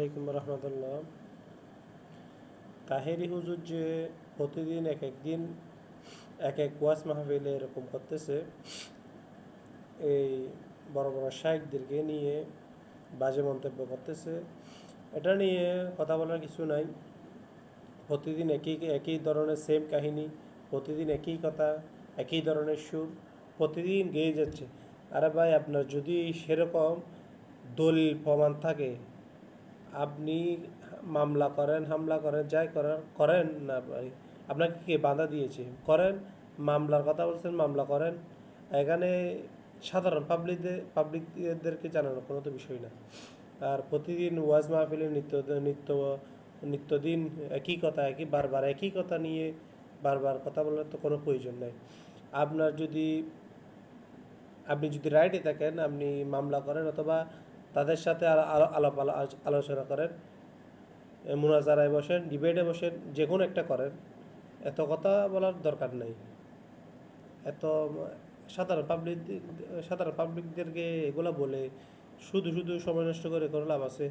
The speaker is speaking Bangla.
আলাইকুম রহমতুল্লাহ। তাহেরি হুজুর যে প্রতিদিন এক এক দিন, এক এক ওয়াজ মাহফিলে এরকম করতেছে, এই বড় বড় শাইকদেরকে নিয়ে বাজে মন্তব্য করতেছে। এটা নিয়ে কথা বলার কিছু নাই। প্রতিদিন একই একই ধরনের সেম কাহিনী, প্রতিদিন একই কথা, একই ধরনের সুর, প্রতিদিন গেয়ে যাচ্ছে। আরে ভাই, আপনার যদি সেরকম দলিল প্রমাণ থাকে আপনি মামলা করেন, হামলা করেন, যাই করেন করেন না আপনাকে কে বাধা দিয়েছে? করেন, মামলার কথা বলছেন, মামলা করেন। এখানে সাধারণ পাবলিকদের পাবলিকদেরকে জানানোর কোনো তো বিষয় না। আর প্রতিদিন ওয়াজ মাহফিলে নিত্য নিত্য, নিত্যদিন একই কথা, একই বারবার, একই কথা নিয়ে বারবার কথা বলার তো কোনো প্রয়োজন নেই। আপনার যদি, আপনি যদি রাইটে থাকেন, আপনি মামলা করেন অথবা তাদের সাথে আলা- আলা- আলাপ, আলা- আলোচনা করেন মুনাজারায় বসেন, ডিবেটে বসেন, যে কোনো একটা করেন, এত কথা বলার দরকার নেই। এত সাধারণ পাবলিক সাধারণ পাবলিকদেরকে এগুলা বলে শুধু শুধু সময় নষ্ট করে কোনো লাভ আছে?